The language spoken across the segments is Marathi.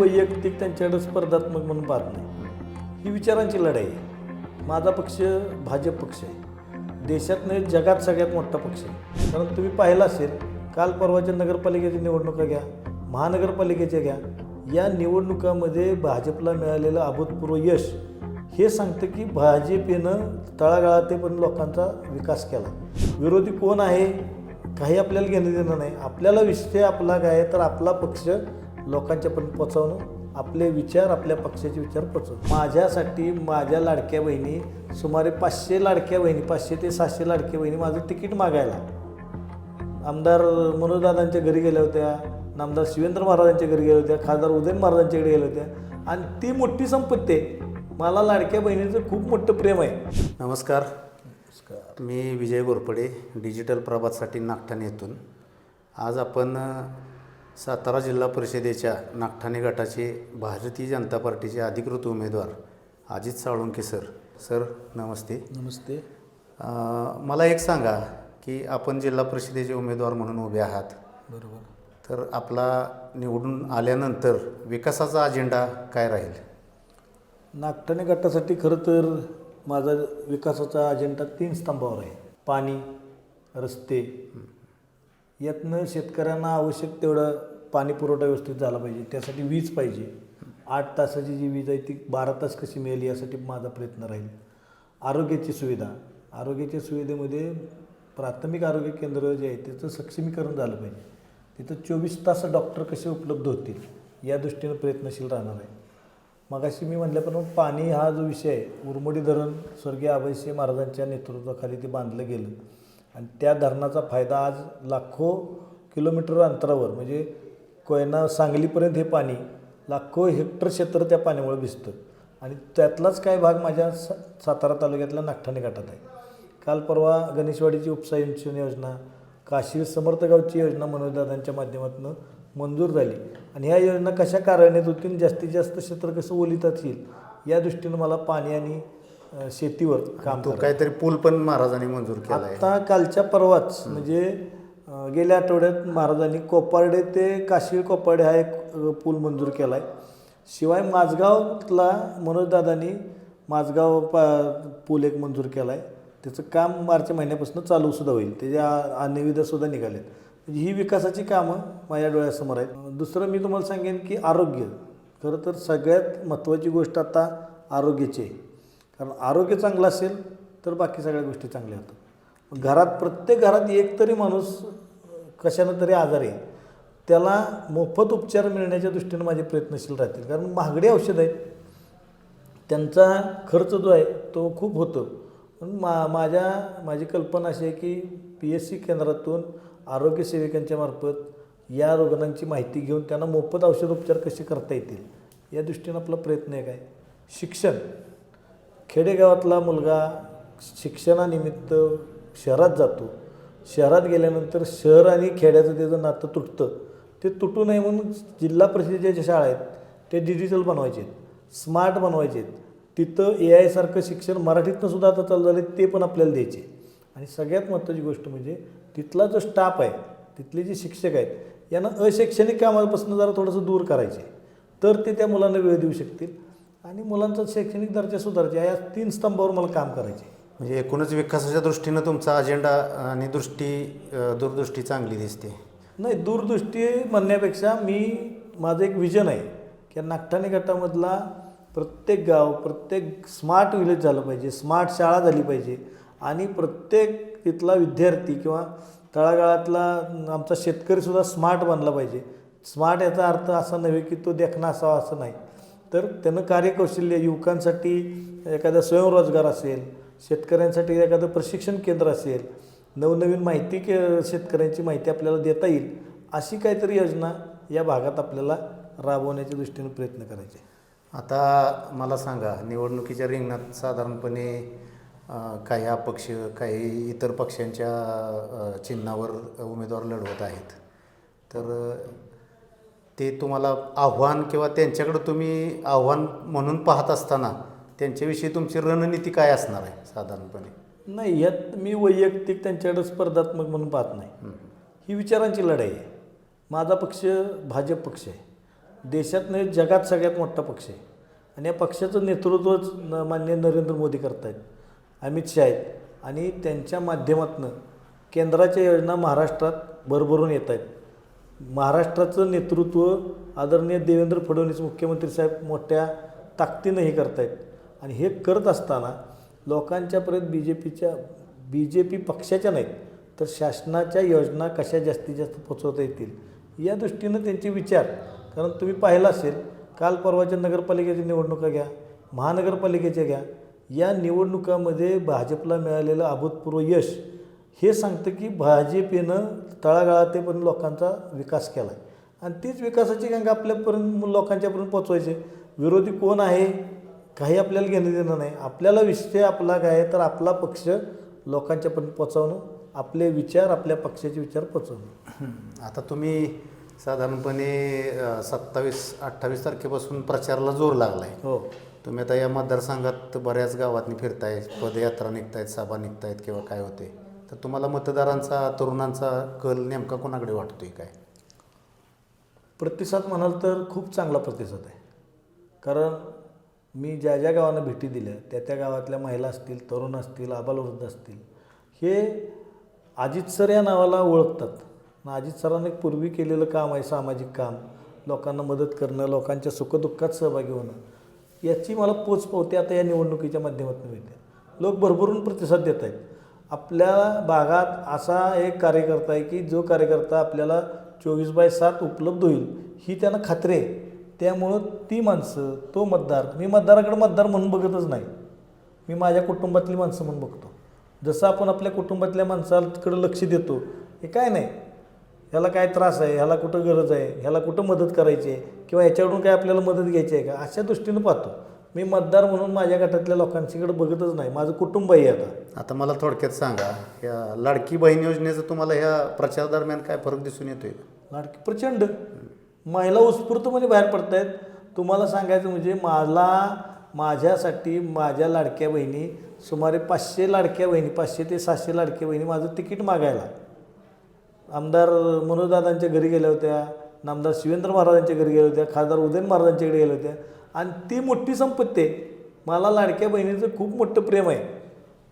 वैयक्तिक त्यांच्याकडे स्पर्धात्मक म्हणून पाहत नाही. ही विचारांची लढाई आहे. माझा पक्ष भाजप पक्ष आहे. देशात नाही जगात सगळ्यात मोठा पक्ष आहे. कारण तुम्ही पाहिलं असेल काल परवाच्या नगरपालिकेच्या निवडणुका घ्या महानगरपालिकेच्या घ्या. या निवडणुकामध्ये भाजपला मिळालेलं अभूतपूर्व यश हे सांगतं की भाजपनं तळागाळातेपर्यंत लोकांचा विकास केला. विरोधी कोण आहे? काही आपल्याला घेणं देणं नाही. आपल्याला विषय आपला काय आहे तर आपला पक्ष लोकांच्यापर्यंत पोचवणं आपले विचार आपल्या पक्षाचे विचार पोचवणं. माझ्यासाठी माझ्या लाडक्या बहिणी सुमारे पाचशे लाडक्या बहिणी पाचशे ते सहाशे लाडक्या बहिणी माझं तिकीट मागायला. आमदार मनोजदादांच्या घरी गेल्या होत्या नामदार शिवेंद्र महाराजांच्या घरी गेल्या होत्या खासदार उदयन महाराजांच्याकडे गेल्या होत्या. आणि ती मोठी संपत्ती आहे. मला लाडक्या बहिणीचं खूप मोठं प्रेम आहे. नमस्कार. मी विजय गोरपडे डिजिटल प्रभातसाठी नागठाणे येथून. आज आपण सातारा जिल्हा परिषदेच्या नागठाणे गटाचे भारतीय जनता पार्टीचे अधिकृत उमेदवार अजित साळुंके सर सर नमस्ते. नमस्ते. अ, मला एक सांगा की आपण जिल्हा परिषदेचे उमेदवार म्हणून उभे आहात. बरोबर. तर आपला निवडून आल्यानंतर विकासाचा अजेंडा काय राहील? नागठाणे गटासाठी खरं तर माझा विकासाचा अजेंडा तीन स्तंभावर आहे. पाणी रस्ते. यातनं शेतकऱ्यांना आवश्यक तेवढं पाणी पुरवठा व्यवस्थित झाला पाहिजे. त्यासाठी वीज पाहिजे. आठ तासाची जी वीज आहे ती बारा तास कशी मिळेल यासाठी माझा प्रयत्न राहील. आरोग्याची सुविधा. आरोग्याच्या सुविधेमध्ये प्राथमिक आरोग्य केंद्र जे आहे त्याचं सक्षमीकरण झालं पाहिजे. तिथं चोवीस तास डॉक्टर कसे उपलब्ध होतील या दृष्टीनं प्रयत्नशील राहणार आहे. मगाशी मी म्हटल्याप्रमाणे पाणी हा जो विषय आहे उरमोडी धरण स्वर्गीय अभयसिंह महाराजांच्या नेतृत्वाखाली ते बांधलं गेलं. आणि त्या धरणाचा फायदा आज लाखो किलोमीटर अंतरावर म्हणजे कोयना सांगलीपर्यंत हे पाणी लाखो हेक्टर क्षेत्र त्या पाण्यामुळे भिजतं. आणि त्यातलाच काय भाग माझ्या सा सातारा तालुक्यातल्या नागठाणे गटात आहे. काल परवा गणेशवाडीची उपसिंचन योजना काशी समर्थगावची योजना मनोजदादांच्या माध्यमातून मंजूर झाली. आणि ह्या योजना कशा कार्यान्वित होतील जास्तीत जास्त क्षेत्र कसं ओलितात येईल या दृष्टीनं मला पाणी आणि शेतीवर काम काहीतरी पूल पण महाराजांनी मंजूर केला आता कालच्या परवाच म्हणजे गेल्या आठवड्यात महाराजांनी कोपार्डे ते काशीळ कोपार्डे हा एक पूल मंजूर केला आहे शिवाय माझगावला मनोजदादांनी माझगाव पा पूल एक मंजूर केला आहे त्याचं काम मार्च महिन्यापासून चालूसुद्धा होईल. त्याच्या निविदासुद्धा निघालेत. म्हणजे ही विकासाची कामं माझ्या डोळ्यासमोर आहेत. दुसरं मी तुम्हाला सांगेन की आरोग्य. खरं तर सगळ्यात महत्त्वाची गोष्ट आता आरोग्याची आहे. कारण आरोग्य चांगलं असेल तर बाकी सगळ्या गोष्टी चांगल्या होतात. घरात प्रत्येक घरात एक तरी माणूस कशानं तरी आजारी आहे. त्याला मोफत उपचार मिळण्याच्या दृष्टीनं माझे प्रयत्नशील राहतील. कारण महागडी औषध आहेत. त्यांचा खर्च जो आहे तो खूप होतो. पण मा माझ्या माझी कल्पना अशी आहे की पी एस सी केंद्रातून आरोग्य सेविकांच्या मार्फत या रुग्णांची माहिती घेऊन त्यांना मोफत औषधोपचार कसे करता येतील या दृष्टीनं आपला प्रयत्न एक आहे. शिक्षण. खेडेगावातला मुलगा शिक्षणानिमित्त शहरात जातो. शहरात गेल्यानंतर शहर आणि खेड्याचं त्याचं नातं तुटतं ते तुटू नये म्हणून जिल्हा परिषदेच्या ज्या शाळा आहेत ते डिजिटल बनवायचे आहेत स्मार्ट बनवायचे आहेत तिथं ए आयसारखं शिक्षण मराठीतनं सुद्धा आता चालू झालं ते पण आपल्याला द्यायचे. आणि सगळ्यात महत्त्वाची गोष्ट म्हणजे तिथला जो स्टाफ आहे तिथले जे शिक्षक आहेत यांना अशैक्षणिक कामापासून जरा थोडंसं दूर करायचे तर ते त्या मुलांना वेळ देऊ शकतील. आणि मुलांचा शैक्षणिक दर्जा सुधारायचा या तीन स्तंभावर मला काम करायचे आहे. म्हणजे एकूणच विकासाच्या दृष्टीनं तुमचा अजेंडा आणि दृष्टी दूरदृष्टी चांगली दिसते. नाही दूरदृष्टी म्हणण्यापेक्षा मी माझं एक विजन आहे की नागठाणे गटामधला प्रत्येक गाव प्रत्येक स्मार्ट विलेज झालं पाहिजे स्मार्ट शाळा झाली पाहिजे आणि प्रत्येक तिथला विद्यार्थी किंवा तळागाळातला आमचा शेतकरीसुद्धा स्मार्ट बनला पाहिजे. स्मार्ट याचा अर्थ असा नव्हे की तो देखणा असावा असं नाही. तर त्यानं कार्यकौशल्य युवकांसाठी एखादा स्वयंरोजगार असेल शेतकऱ्यांसाठी एखादं प्रशिक्षण केंद्र असेल नवनवीन माहिती के शेतकऱ्यांची माहिती आपल्याला देता येईल अशी काहीतरी योजना या भागात आपल्याला राबवण्याच्या दृष्टीने प्रयत्न करायचे. आता मला सांगा निवडणुकीच्या रिंगणात साधारणपणे काही अपक्ष काही इतर पक्षांच्या चिन्हावर उमेदवार लढवत आहेत. तर ते तुम्हाला आव्हान किंवा त्यांच्याकडं तुम्ही आव्हान म्हणून पाहत असताना त्यांच्याविषयी तुमची रणनीती काय असणार आहे साधारणपणे? नाही यात मी वैयक्तिक त्यांच्याकडे स्पर्धात्मक म्हणून पाहत नाही. ही विचारांची लढाई आहे. माझा पक्ष भाजप पक्ष आहे. देशात नाही जगात सगळ्यात मोठा पक्ष आहे. आणि या पक्षाचं नेतृत्वच न मान्य नरेंद्र मोदी करतायत. अमित शहा आहेत. आणि त्यांच्या माध्यमातून केंद्राच्या योजना महाराष्ट्रात भरभरून येत आहेत महाराष्ट्राचं नेतृत्व आदरणीय देवेंद्र फडणवीस मुख्यमंत्री साहेब मोठ्या ताकदीनं हे करतायत. आणि हे करत असताना लोकांच्यापर्यंत बी जे पीच्या बी जे पी पक्षाच्या नाहीत तर शासनाच्या योजना कशा जास्तीत जास्त पोचवता येतील या दृष्टीनं त्यांचे विचार. कारण तुम्ही पाहिलं असेल काल परवाच्या नगरपालिकेच्या निवडणुका घ्या महानगरपालिकेच्या घ्या या निवडणुकामध्ये भाजपला मिळालेलं अभूतपूर्व यश हे सांगतं की भाजपनं तळागाळा पण लोकांचा विकास केला आहे आणि तीच विकासाची गंगा आपल्यापर्यंत लोकांच्यापर्यंत पोचवायचे. विरोधी कोण आहे? काही आपल्याला घेणं देणं नाही. आपल्याला विषय आपला काय तर आपला पक्ष लोकांच्यापर्यंत पोचवणं आपले विचार आपल्या पक्षाचे विचार पोचवणं आता तुम्ही साधारणपणे सत्तावीस अठ्ठावीस तारखेपासून प्रचाराला जोर लागला आहे हो. तुम्ही आता या मतदारसंघात बऱ्याच गावातनी फिरताय पदयात्रा निघतायत सभा निघतायत किंवा काय होते. तर तुम्हाला मतदारांचा तरुणांचा कल नेमका कोणाकडे वाटतोय काय? प्रतिसाद म्हणाल तर खूप चांगला प्रतिसाद आहे. कारण मी ज्या ज्या गावांना भेटी दिल्या त्या त्या गावातल्या महिला असतील तरुण असतील आबालवृद्ध असतील हे अजित सर या नावाला ओळखतात. अजित सरांनी पूर्वी केलेलं काम आहे सामाजिक काम लोकांना मदत करणं लोकांच्या सुखदुःखात सहभागी होणं. याची मला पोच पावते आता या निवडणुकीच्या माध्यमातून मिळते. लोक भरभरून प्रतिसाद देत आहेत. आपल्या भागात असा एक कार्यकर्ता आहे की जो कार्यकर्ता आपल्याला चोवीस बाय सात उपलब्ध होईल ही त्यांना खात्री आहे. त्यामुळं ती माणसं तो मतदार मी मतदाराकडे मतदार म्हणून बघतच नाही. मी माझ्या कुटुंबातली माणसं म्हणून बघतो. जसं आपण आपल्या कुटुंबातल्या माणसाकडे लक्ष देतो हे काय नाही. ह्याला काय त्रास आहे ह्याला कुठं गरज आहे ह्याला कुठं मदत करायची आहे किंवा ह्याच्याकडून काय आपल्याला मदत घ्यायची आहे का? अशा दृष्टीनं पाहतो. मी मतदार म्हणून माझ्या गटातल्या लोकांच्याकडे बघतच नाही. माझं कुटुंब आहे आता. आता मला थोडक्यात सांगा या लाडकी बहीण योजनेचं तुम्हाला ह्या प्रचार दरम्यान काय फरक दिसून येतोय? लाडकी प्रचंड. महिला उत्स्फूर्तपणे बाहेर पडत आहेत तुम्हाला सांगायचं म्हणजे मला माझ्यासाठी माझ्या लाडक्या बहिणी सुमारे पाचशे लाडक्या बहिणी पाचशे ते सातशे लाडक्या बहिणी माझं तिकीट मागायला. आमदार मनोजदादांच्या घरी गेल्या होत्या नामदार शिवेंद्र महाराजांच्या घरी गेल्या होत्या खासदार उदयन महाराजांच्याकडे गेल्या होत्या. आणि ती मोठी संपत्ती आहे. मला लाडक्या बहिणीचं खूप मोठं प्रेम आहे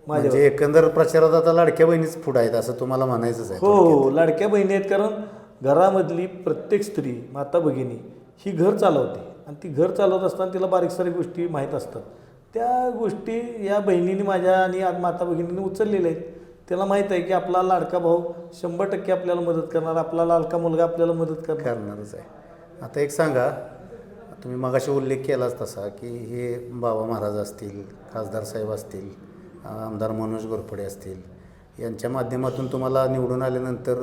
माझ्यावर. म्हणजे एकंदर प्रचारात आता लाडक्या बहिणीच पुढे आहेत असं तुम्हाला म्हणायचंच आहे हो हो लाडक्या बहिणी आहेत. कारण घरामधली प्रत्येक स्त्री माता भगिनी ही घर चालवते. आणि ती घर चालवत असताना तिला बारीक सारीक गोष्टी माहीत असतात. त्या गोष्टी या बहिणीने माझ्या आणि आज माता भगिनीने उचललेल्या आहेत. त्याला माहीत आहे की आपला लाडका भाऊ शंभर टक्के आपल्याला मदत करणार आपला लाडका मुलगा आपल्याला मदत करणार. करणारच आहे. आता एक सांगा तुम्ही मगाशी उल्लेख केलाच तसा की हे बाबा महाराज असतील खासदार साहेब असतील आमदार मनोज गोरपडे असतील यांच्या माध्यमातून तुम्हाला निवडून आल्यानंतर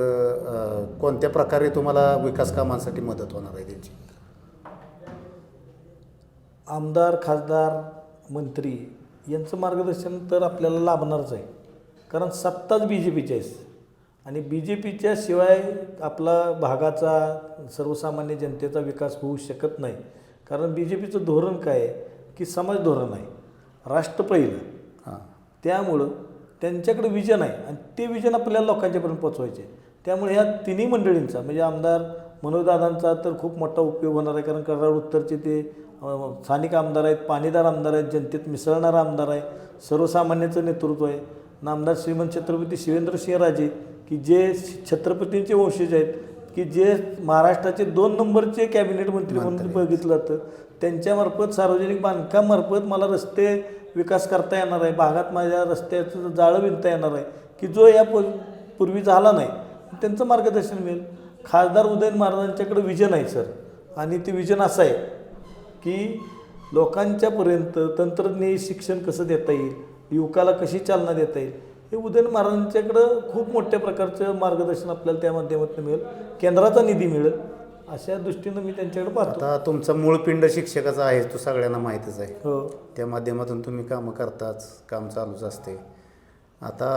कोणत्या प्रकारे तुम्हाला विकास कामांसाठी मदत होणार आहे त्यांची? आमदार खासदार मंत्री यांचं मार्गदर्शन तर आपल्याला लाभणारच आहे. कारण सत्ताच बी जे पीची आहे आणि बी जे पीच्या शिवाय आपला भागाचा सर्वसामान्य जनतेचा विकास होऊ शकत नाही. कारण बी जे पीचं धोरण काय आहे? की समाज धोरण आहे. राष्ट्र पहिलं. हां. त्यामुळं त्यांच्याकडे विजन आहे. आणि ते विजन आपल्याला लोकांच्यापर्यंत पोचवायचे. त्यामुळे ह्या तिन्ही मंडळींचा म्हणजे आमदार मनोजदादांचा तर खूप मोठा उपयोग होणार आहे. कारण कराड उत्तरचे ते स्थानिक आमदार आहेत पाणीदार आमदार आहेत जनतेत मिसळणारा आमदार आहे सर्वसामान्यांचं नेतृत्व आहे. नामदार श्रीमंत छत्रपती शिवेंद्रसिंहराजे की जे छत्रपतींचे वंशज आहेत की जे महाराष्ट्राचे दोन नंबरचे कॅबिनेट मंत्री म्हणून बघितलं जातं. त्यांच्यामार्फत सार्वजनिक बांधकामार्फत मला रस्ते विकास करता येणार आहे भागात माझ्या रस्त्याचं जाळं विणता येणार आहे की जो या पू पूर्वी झाला नाही त्यांचं मार्गदर्शन मिळेल. खासदार उदयन महाराजांच्याकडे विजन आहे सर. आणि ते विजन असं आहे की लोकांच्यापर्यंत तंत्रज्ञ शिक्षण कसं देता येईल युवकाला कशी चालना देता येईल हे उदयन महाराजांच्याकडं खूप मोठ्या प्रकारचं मार्गदर्शन आपल्याला त्या माध्यमातून मिळेल. केंद्राचा निधी मिळेल. अशा दृष्टीनं मी त्यांच्याकडे पाहतो. आता तुमचा मूळ पिंड शिक्षकाचा आहे तो सगळ्यांना माहीतच आहे. हो. त्या माध्यमातून तुम्ही कामं करताच काम चालूच असते. आता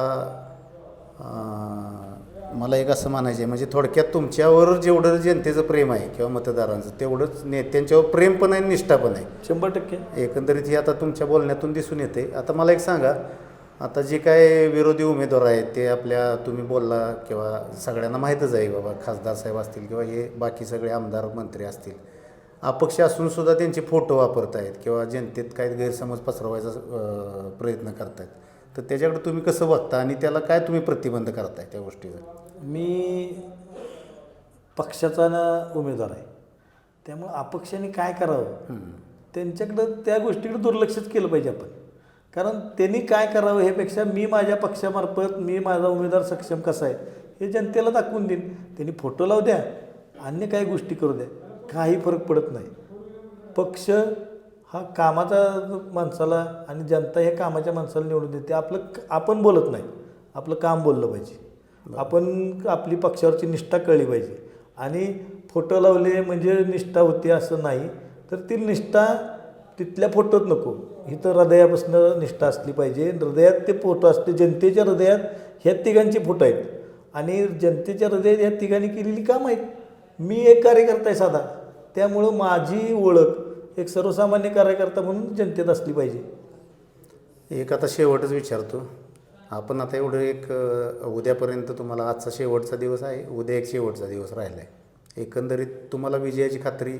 अं, मला एक असं म्हणायचं आहे म्हणजे थोडक्यात तुमच्यावर जेवढं जनतेचं प्रेम आहे किंवा मतदारांचं तेवढंच नेत्यांच्यावर प्रेम पण आहे निष्ठा पण आहे. शंभर टक्के. एकंदरीत ही आता तुमच्या बोलण्यातून दिसून येते आता मला एक सांगा आता जे काय विरोधी उमेदवार आहेत ते आपल्या तुम्ही बोलला किंवा सगळ्यांना माहीतच आहे बाबा खासदार साहेब असतील किंवा हे बाकी सगळे आमदार मंत्री असतील. अपक्ष असून सुद्धा त्यांचे फोटो वापरतायत किंवा जनतेत काही गैरसमज पसरवायचा प्रयत्न करतायत. तर त्याच्याकडे तुम्ही कसं बघता आणि त्याला काय तुम्ही प्रतिबंध करताय त्या गोष्टीचा? मी पक्षाचा ना उमेदवार आहे. त्यामुळं अपक्षाने काय करावं? त्यांच्याकडं त्या गोष्टीकडे दुर्लक्षच केलं पाहिजे आपण. कारण त्यांनी काय करावं ह्यापेक्षा मी माझ्या पक्षामार्फत मी माझा उमेदवार सक्षम कसा आहे हे जनतेला दाखवून देईन. त्यांनी फोटो लावू द्या अन्य काही गोष्टी करू द्या. काही फरक पडत नाही. पक्ष हा कामाचा माणसाला आणि जनता हे कामाच्या माणसाला निवडून देते. आपलं आपण बोलत नाही. आपलं काम बोललं पाहिजे. आपण आपली पक्षावरची निष्ठा कळली पाहिजे. आणि फोटो लावले म्हणजे निष्ठा होती असं नाही. तर ती निष्ठा तिथल्या फोटोत नको. ही तर हृदयापासून निष्ठा असली पाहिजे. हृदयात ते फोटो असते. जनतेच्या हृदयात ह्या तिघांचे फोटो आहेत. आणि जनतेच्या हृदयात ह्या तिघांनी केलेली काम आहेत. मी एक कार्यकर्ता आहे साधा. त्यामुळं माझी ओळख एक सर्वसामान्य कार्यकर्ता म्हणून जनतेत असली पाहिजे. एक आता शेवटच विचारतो. आपण आता एवढं एक उद्यापर्यंत तुम्हाला आजचा शेवटचा दिवस आहे. उद्या एक शेवटचा दिवस राहिला आहे एकंदरीत तुम्हाला विजयाची खात्री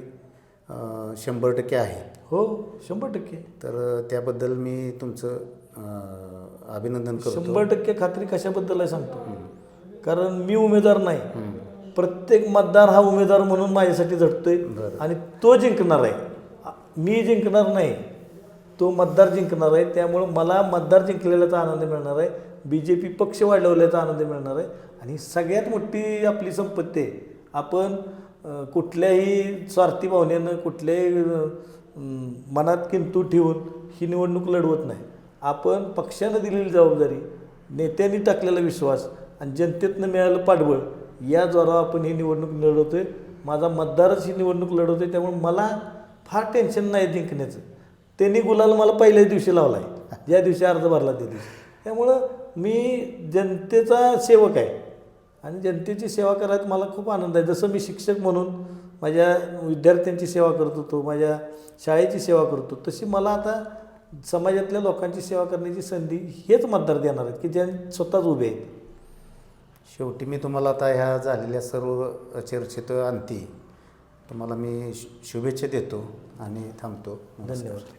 शंभर टक्के आहे. हो शंभर टक्के. तर त्याबद्दल मी तुमचं अभिनंदन करतो. शंभर टक्के खात्री कशाबद्दल आहे सांगतो. कारण मी उमेदवार नाही. प्रत्येक मतदार हा उमेदवार म्हणून माझ्यासाठी झटतोय आणि तो जिंकणार आहे. मी जिंकणार नाही तो मतदार जिंकणार आहे. त्यामुळं मला मतदार जिंकलेल्याचा आनंद मिळणार आहे. बी जे पी पक्ष वाढवल्याचा आनंद मिळणार आहे. आणि सगळ्यात मोठी आपली संपत्ती आहे. आपण कुठल्याही स्वार्थी भावनेनं कुठल्याही मनात किंतू ठेवून ही निवडणूक लढवत नाही. आपण पक्षानं दिलेली जबाबदारी नेत्यांनी टाकलेला विश्वास आणि जनतेतनं मिळालं पाठबळ या जोरावर आपण ही निवडणूक लढवतोय. माझा मतदारच ही निवडणूक लढवतोय त्यामुळे मला फार टेन्शन नाही जिंकण्याचं. त्यांनी गुलाल मला पहिल्याच दिवशी लावला आहे ज्या दिवशी अर्ज भरला त्या दिवशी. त्यामुळं मी जनतेचा सेवक आहे. आणि जनतेची सेवा करायला मला खूप आनंद आहे. जसं मी शिक्षक म्हणून माझ्या विद्यार्थ्यांची सेवा करत होतो माझ्या शाळेची सेवा करतो तशी मला आता समाजातल्या लोकांची सेवा करण्याची संधी हेच मतदार देणार आहेत की ज्या स्वतःच उभे आहेत. शेवटी मी तुम्हाला आता ह्या झालेल्या सर्व चर्चेत अंती तुम्हाला मी शु- शुभेच्छा देतो आणि थांबतो. धन्यवाद.